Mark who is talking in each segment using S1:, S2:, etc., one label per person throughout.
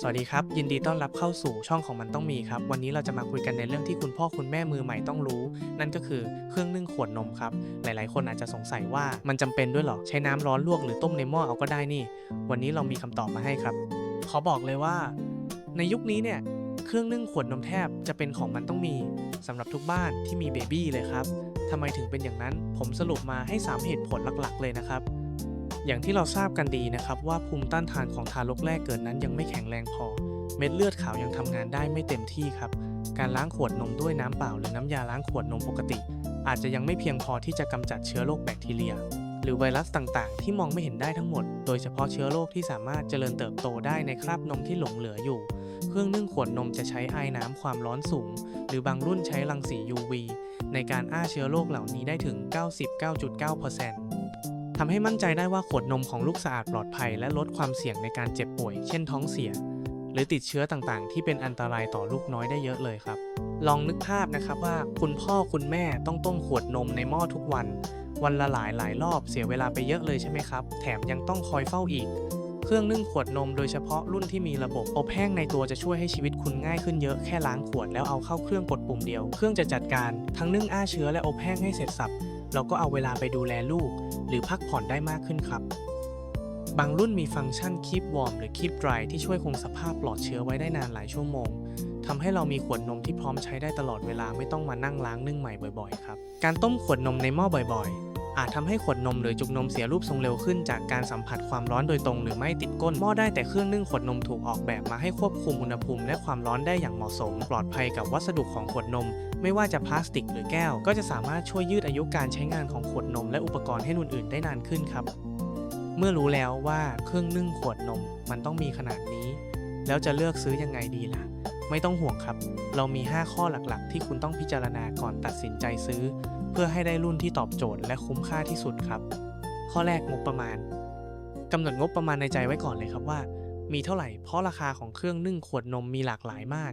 S1: สวัสดีครับ ยินดีต้อนรับเข้าสู่ช่องของมันต้องมีครับ วันนี้เราจะมาคุยกันในเรื่องที่คุณพ่อคุณแม่มือใหม่ต้องรู้ นั่นก็คือเครื่องนึ่งขวดนมครับ หลายๆ คนอาจจะสงสัยว่ามันจำเป็นด้วยหรอ ใช้น้ำร้อนลวกหรือต้มในหม้อเอาก็ได้นี่ วันนี้เรามีคำตอบมาให้ครับ ขอบอกเลยว่า ในยุคนี้เนี่ยเครื่องนึ่งขวดนมแทบจะเป็นของมันต้องมีสำหรับทุกบ้านที่มีเบบี้เลยครับทำไมถึงเป็นอย่างนั้นผมสรุปมาให้ 3 เหตุผลหลักๆ เลยนะครับ อย่างที่เราทราบกันดีนะครับว่าภูมิต้านทานของทารกแรกเกิดนั้นยังไม่แข็งแรงพอ เม็ดเลือดขาวยังทำงานได้ไม่เต็มที่ครับ การล้างขวดนมด้วยน้ำเปล่า หรือน้ำยาล้างขวดนมปกติ อาจจะยังไม่เพียงพอที่จะกำจัดเชื้อโรคแบคทีเรีย หรือไวรัสต่างๆ ที่มองไม่เห็นได้ทั้งหมด โดยเฉพาะเชื้อโรคที่สามารถเจริญเติบโตได้ในคราบนมที่หลงเหลืออยู่ เครื่องนึ่งขวดนมจะใช้ไอ้น้ำความร้อนสูง หรือบางรุ่นใช้รังสี UV ในการอ้าเชื้อโรคเหล่านี้ได้ถึง 99.9% ทำให้มั่นใจได้ว่าขวดนมของลูกสะอาดปลอดภัย และลดความเสี่ยงในการเจ็บป่วย เช่นท้องเสีย หรือติดเชื้อต่างๆ ที่เป็นอันตรายต่อลูกน้อยได้เยอะเลยครับ ลองนึกภาพนะครับว่าคุณพ่อคุณแม่ต้องต้มขวดนมในหม้อทุกวัน วันละหลายหลายรอบเสียเวลาไปเยอะเลยใช่ไหมครับ แถมยังต้องคอยเฝ้าอีก เครื่องนึ่งขวดนมโดยเฉพาะรุ่นที่มีระบบอบแห้งในตัวจะช่วยให้ชีวิตคุณง่ายขึ้นเยอะแค่ล้างขวดแล้วเอาเข้าเครื่องกดปุ่มเดียว เครื่องจะจัดการทั้งนึ่งอ้าเชื้อและอบแห้งให้เสร็จสับ เราก็เอาเวลาไปดูแลลูก หรือพักผ่อนได้มากขึ้นครับ บางรุ่นมีฟังก์ชันคีบวอร์มหรือ Keep Dry ที่ช่วยคงสภาพปลอดเชื้อไว้ได้นานหลายชั่วโมงทำให้เรามีขวดนมที่พร้อมใช้ได้ตลอดเวลาไม่ต้องมานั่งล้างนึ่งใหม่บ่อยๆครับ การต้มขวดนมในหม้อบ่อยๆ อาจทำให้ขวดนมหรือจุกนมเสียรูปทรงเร็วขึ้นจากการสัมผัสความร้อนโดยตรงหรือไม่ติดก้นหม้อได้แต่เครื่องนึ่งขวดนมถูกออกแบบมาให้ควบคุมอุณหภูมิและความร้อนได้อย่างเหมาะสม ปลอดภัยกับวัสดุของขวดนม ไม่ว่าจะพลาสติกหรือแก้ว ก็จะสามารถช่วยยืดอายุการใช้งานของขวดนม และอุปกรณ์ให้รุ่นอื่นได้นานขึ้นครับ เมื่อรู้แล้วว่าเครื่องนึ่งขวดนมมันต้องมีขนาดนี้ แล้วจะเลือกซื้อยังไงดีล่ะไม่ต้องห่วงครับ เรามี 5 ข้อหลักๆ ที่คุณต้องพิจารณาก่อนตัดสินใจซื้อ พื่อให้ได้รุ่นที่ตอบโจทย์และคุ้มค่าที่สุดครับ ข้อแรกงบประมาณกำหนดงบประมาณในใจไว้ก่อนเลยครับว่า มีเท่าไหร่เพราะราคาของเครื่องนึ่งขวดนมมีหลากหลายมาก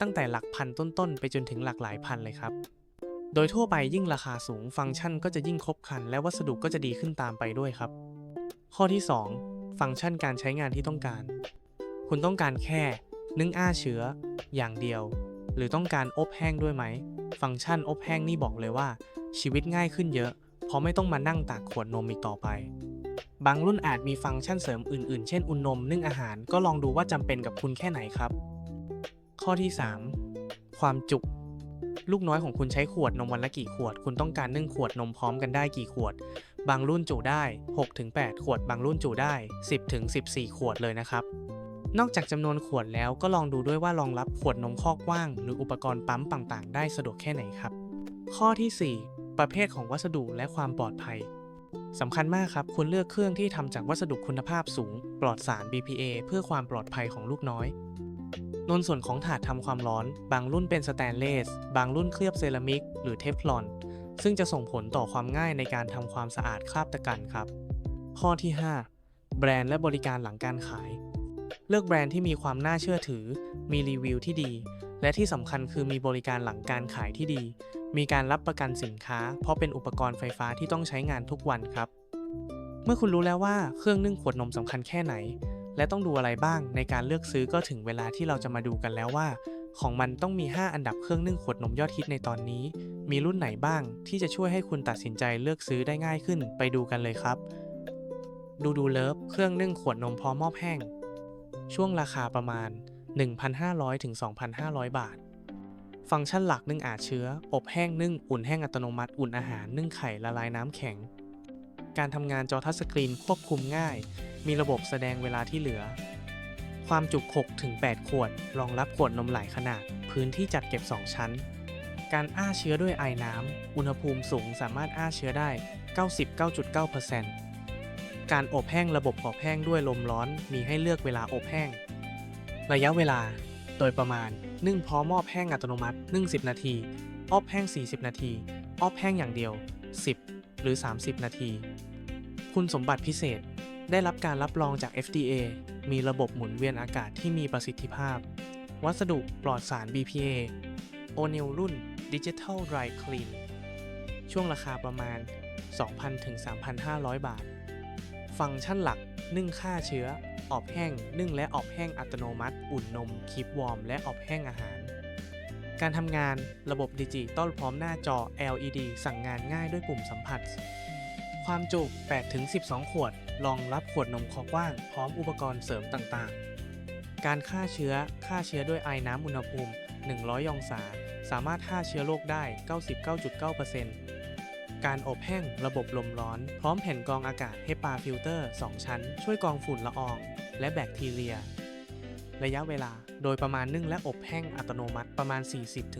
S1: ตั้งแต่หลักพันต้นๆ ไปจนถึงหลักหลายพันเลยครับ โดยทั่วไปยิ่งราคาสูงฟังก์ชันก็จะยิ่งครบครัน และวัสดุก็จะดีขึ้นตามไปด้วยครับ ข้อที่ 2 ฟังก์ชันการใช้งานที่ต้องการ คุณต้องการแค่ นึ่งอ้าเชื้อ อย่างเดียว หรือต้องการอบแห้งด้วยไหม ฟังก์ชันอบแห้งนี่บอกเลยว่า ชีวิตง่ายขึ้นเยอะ เพราะไม่ต้องมานั่งตากขวดนมอีกต่อไป บางรุ่นอาจมีฟังก์ชันเสริมอื่นๆ เช่นอุ่นนมนึ่งอาหารก็ลองดูว่าจำเป็นกับคุณแค่ไหนครับ ข้อที่ 3 ความจุลูกน้อยของคุณใช้ขวดนมวันละกี่ขวด คุณต้องการนึ่งขวดนมพร้อมกันได้กี่ขวด บางรุ่นจุได้ 6-8 ขวด บางรุ่นจุได้ 10-14 ขวดเลยนะครับ นอกจากจำนวนขวดแล้วก็ลองดูด้วยว่ารองรับขวดนมข้อกว้าง หรืออุปกรณ์ปั๊มต่างๆ ได้สะดวกแค่ไหนครับ ข้อที่ 4 ประเภทของวัสดุและความปลอดภัยสำคัญมากครับคุณเลือกเครื่องที่ทำจากวัสดุคุณภาพสูง ปลอดสาร BPA เพื่อความปลอดภัยของลูกน้อยนนส่วนของถาดทำความร้อน บางรุ่นเป็นสแตนเลส บางรุ่นเคลือบเซรามิก หรือเทฟลอน ซึ่งจะส่งผลต่อความง่ายในการทำความสะอาดคราบตะกันครับ ข้อที่ 5 แบรนด์และบริการหลังการขาย เลือกแบรนด์ที่มีความน่าเชื่อถือ มีรีวิวที่ดี และที่สำคัญคือมีบริการหลังการขายที่ดี มีการรับประกันสินค้า เพราะเป็นอุปกรณ์ไฟฟ้าที่ต้องใช้งานทุกวันครับ เมื่อคุณรู้แล้วว่าเครื่องนึ่งขวดนมสำคัญแค่ไหน และต้องดูอะไรบ้างในการเลือกซื้อก็ถึงเวลาที่เราจะมาดูกันแล้วว่า ของมันต้องมี 5 อันดับเครื่องนึ่งขวดนมยอดฮิตในตอนนี้ มีรุ่นไหนบ้าง ที่จะช่วยให้คุณตัดสินใจเลือกซื้อได้ง่ายขึ้น ไปดูกันเลยครับ ดูดูเลิฟเครื่องนึ่งขวดนมพร้อมมอบแห้ง ช่วงราคาประมาณ 1,500ถึง2,500 บาท ฟังก์ชันหลักนึ่งอาเชื้อ อบแห้งนึ่ง อุ่นแห้งอัตโนมัติ อุ่นอาหาร นึ่งไข่ละลายน้ำแข็ง การทำงานจอทัชสกรีนควบคุมง่าย มีระบบแสดงเวลาที่เหลือ ความจุ6-8ขวด รองรับขวดนมหลายขนาด พื้นที่จัดเก็บ 2 ชั้น การอ้าเชื้อด้วยไอน้ำ อุณหภูมิสูงสามารถอ้าเชื้อได้ 99.9% การอบแห้งระบบอบแห้งด้วยลมร้อนมีให้เลือกเวลาอบแห้ง ระยะเวลา โดยประมาณ นึ่งพร้อมอบแห้งอัตโนมัตินึ่ง10 นาที อบแห้ง 40 นาที อบแห้งอย่างเดียว 10 หรือ 30 นาที คุณสมบัติพิเศษได้รับการรับรองจาก FDA มีระบบหมุนเวียนอากาศที่มีประสิทธิภาพ วัสดุปลอดสาร BPA โอเนลรุ่น Digital Dry Clean ช่วงราคาประมาณ 2,000-3,500 บาท ฟังก์ชันหลัก นึ่งฆ่าเชื้ออบแห้ง นึ่งและอบแห้งอัตโนมัติ อุ่นนม คีบวอร์ม และอบแห้งอาหาร การทำงานระบบดิจิตอลพร้อมหน้าจอ LED สั่งงานง่ายด้วยปุ่มสัมผัส ความจุ 8-12 ขวด รองรับขวดนมคอกว้าง พร้อมอุปกรณ์เสริมต่างๆ การฆ่าเชื้อ ฆ่าเชื้อด้วยไอน้ำอุณหภูมิ 100 องศา สามารถฆ่าเชื้อโรคได้ 99.9% การอบแห้งระบบลมร้อน พร้อมแผ่นกรองอากาศ HEPA ฟิลเตอร์ 2 ชั้น ช่วยกรองฝุ่นละออง และแบคทีเรีย ระยะเวลาโดยประมาณนึ่งและอบแห้งอัตโนมัติประมาณ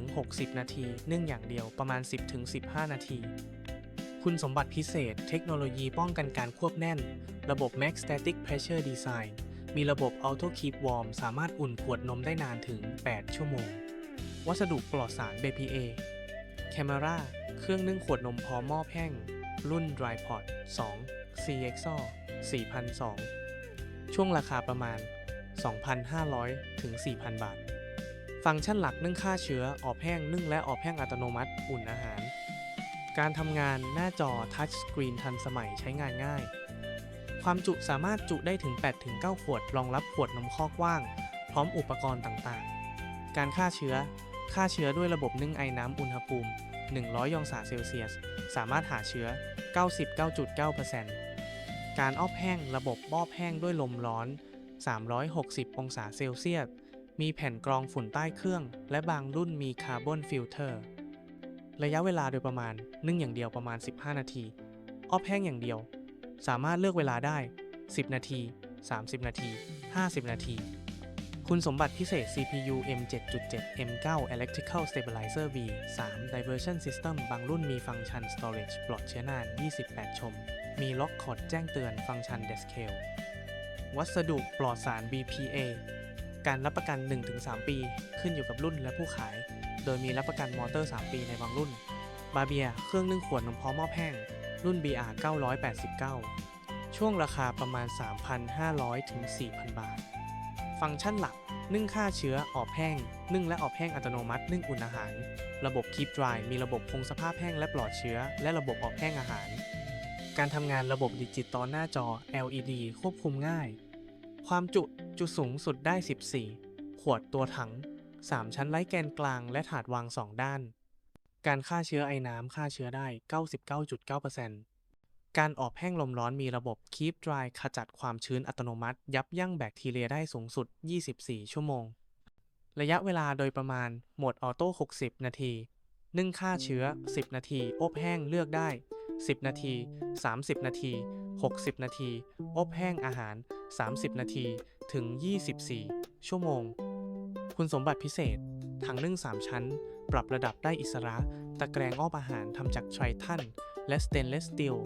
S1: 40-60 นาที นึ่งอย่างเดียวประมาณ 10-15 นาที คุณสมบัติพิเศษ เทคโนโลยีป้องกันการควบแน่น ระบบ Max Static Pressure Design มีระบบ Auto Keep Warm สามารถอุ่นขวดนมได้นานถึง 8 ชั่วโมง วัสดุปลอดสาร BPA Camera เครื่องนึ่งขวดนมพร้อมหม้อแห้ง รุ่น Drypot 2 CXO 4,002 ช่วงราคาประมาณ 2,500 ถึง 4,000 บาท ฟังก์ชันหลักนึ่งฆ่าเชื้อ ออบแห้งนึ่งและออบแห้งอัตโนมัติ อุ่นอาหาร การทำงานหน้าจอทัชสกรีนทันสมัยใช้งานง่าย ความจุสามารถจุได้ถึง 8-9 ขวด รองรับขวดนมข้อกว้าง พร้อมอุปกรณ์ต่างๆ การฆ่าเชื้อฆ่าเชื้อด้วยระบบนึ่งไอน้ำอุณหภูมิ 100 องศาเซลเซียส สามารถหาเชื้อ 99.9%การอ้อบแห้งระบบมอบแห้งด้วยลมร้อน 360 องศาเซลเซียส มีแผ่นกรองฝุ่นใต้เครื่อง และบางรุ่นมีคาร์บอนฟิลเตอร์ ระยะเวลาโดยประมาณนึ่งอย่างเดียวประมาณ 15 นาทีออบแห้งอย่างเดียว สามารถเลือกเวลาได้ 10 นาที 30 นาที 50 นาที คุณสมบัติพิเศษ CPU M7.7 M9 Electrical Stabilizer V 3 Diversion System บางรุ่นมีฟังก์ชัน Storage ปลอดเชื้อนาน 28 ชม มีล็อกคอร์ดแจ้งเตือนฟังก์ชัน Descale วัสดุปลอดสาร BPA การรับประกัน 1-3 ปี ขึ้นอยู่กับรุ่นและผู้ขาย โดยมีรับประกันมอเตอร์ 3 ปีในบางรุ่น บาเบีย เครื่องนึ่งขวดนมพร้อมหม้อแห้ง รุ่น BR 989 ช่วงราคาประมาณ 3,500 ถึง 4,000 บาท ฟังก์ชันหลัก นึ่งฆ่าเชื้ออบแห้ง นึ่งและอบแห้งอัตโนมัติ นึ่งอุ่นอาหาร ระบบ Keep Dry มีระบบคงสภาพแห้งและปลอดเชื้อ และระบบอบแห้งอาหาร การทำงานระบบดิจิตอลหน้าจอ LED ควบคุมง่าย ความจุจุสูงสุดได้ 14 ขวดตัวถัง 3 ชั้นไร้แกนกลางและถาดวาง 2 ด้าน การฆ่าเชื้อไอน้ำฆ่าเชื้อได้ 99.9% การอบแห้งลมร้อนมีระบบ Keep Dry ขจัดความชื้นอัตโนมัติ ยับยั้งแบคทีเรียได้สูงสุด 24 ชั่วโมง ระยะเวลาโดยประมาณ โหมดออโต้ 60 นาที นึ่งฆ่าเชื้อ 10 นาที อบแห้งเลือกได้ 10 นาที 30 นาที 60 นาที อบแห้งอาหาร 30 นาที ถึง 24 ชั่วโมง คุณสมบัติพิเศษ ถังนึ่ง 3 ชั้น ปรับระดับได้อิสระ ตะแกรงอ้อมอาหารทำจากไทรทัน และสเตนเลสสตีล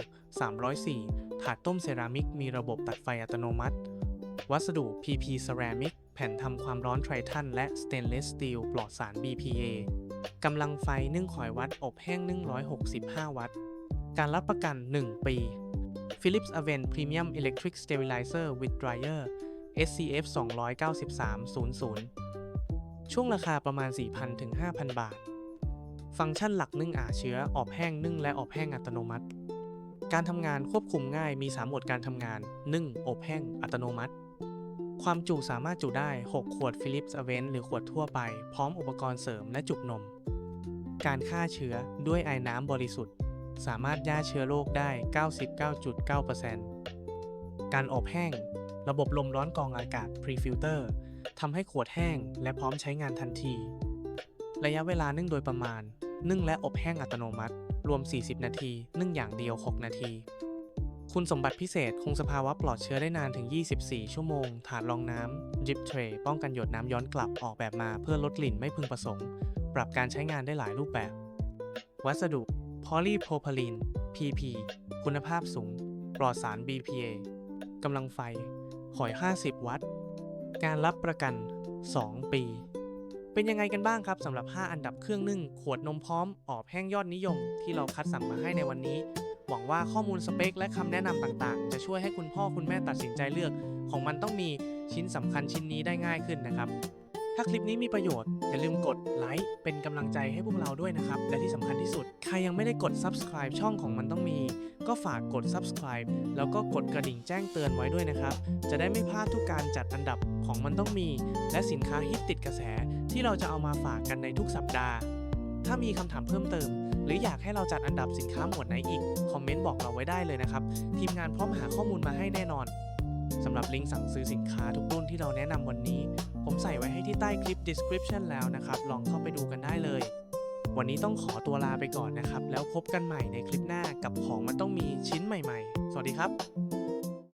S1: 304 ถาดต้มเซรามิกมีระบบตัดไฟอัตโนมัติ วัสดุ PP เซรามิกแผ่นทำความร้อนไทรทันและสเตนเลสสตีลปลอดสาร BPA กำลังไฟนึ่งขอยวัตต์อบแห้งนึ่ง165 วัตต์ การรับประกัน 1 ปี Philips Avent Premium Electric Sterilizer with Dryer SCF 293 00 ช่วงราคาประมาณ 4,000 ถึง 5,000 บาท ฟังก์ชันหลักนึ่งอาเชื้อ อบแห้งนึ่งและอบแห้งอัตโนมัติ การทำงานควบคุมง่ายมี3โหมดการทำงาน นึ่ง อบแห้ง อัตโนมัติ ความจุสามารถจุได้ 6 ขวด Philips Avent หรือขวดทั่วไป พร้อมอุปกรณ์เสริมและจุกนม การฆ่าเชื้อด้วยไอ้น้ำบริสุทธิ์ สามารถย่าเชื้อโรคได้ 99.9%การอบแห้ง ระบบลมร้อนกรองอากาศ Pre-filter ทำให้ขวดแห้งและพร้อมใช้งานทันที ระยะเวลานึ่งโดยประมาณ นึ่งและอบแห้งอัตโนมัติ รวม 40 นาที นึ่งอย่างเดียว 6 นาที คุณสมบัติพิเศษคงสภาวะปลอดเชื้อได้นานถึง 24 ชั่วโมง ถาดรองน้ำ Drip Tray ป้องกันหยดน้ำย้อนกลับออกแบบมาเพื่อลดกลิ่นไม่พึงประสงค์ ปรับการใช้งานได้หลายรูปแบบ วัสดุ Polypropylene PP คุณภาพสูง ปลอดสาร BPA กำลังไฟ หอย 50 วัตต์ การรับประกัน 2 ปี เป็นยังไงกันบ้างครับสำหรับ 5 อันดับเครื่องนึ่งขวดนมพร้อมออบแห้งยอดนิยม ที่เราคัดสรรมาให้ในวันนี้ หวังว่าข้อมูลสเปค และคำแนะนำต่างๆ จะช่วยให้คุณพ่อคุณแม่ตัดสินใจเลือก ของมันต้องมีชิ้นสำคัญชิ้นนี้ได้ง่ายขึ้นนะครับ ถ้าคลิปนี้มีประโยชน์ อย่าลืมกดไลค์เป็นกำลังใจให้พวกเราด้วยนะครับ และที่สำคัญที่สุด ใครยังไม่ได้กด subscribe ช่องของมันต้องมี ก็ฝากกด subscribe แล้วก็กดกระดิ่งแจ้งเตือนไว้ด้วยนะครับ จะได้ไม่พลาดทุกการจัดอันดับของมันต้องมี และสินค้าฮิตติดกระแส ที่เราจะเอามาฝากกันในทุกสัปดาห์ ถ้ามีคำถามเพิ่มเติม หรืออยากให้เราจัดอันดับสินค้าหมวดไหนอีก คอมเมนต์บอกเราไว้ได้เลยนะครับ ทีมงานพร้อมหาข้อมูลมาให้แน่นอน สำหรับลิงก์สั่งซื้อสินค้าทุกรุ่นที่เราแนะนำวันนี้ ผมใส่ไว้ให้ที่ใต้คลิป description แล้วนะครับ ลองเข้าไปดูกันได้เลย วันนี้ต้องขอตัวลาไปก่อนนะครับ แล้วพบกันใหม่ในคลิปหน้ากับของมันต้องมีชิ้นใหม่ ๆ สวัสดีครับ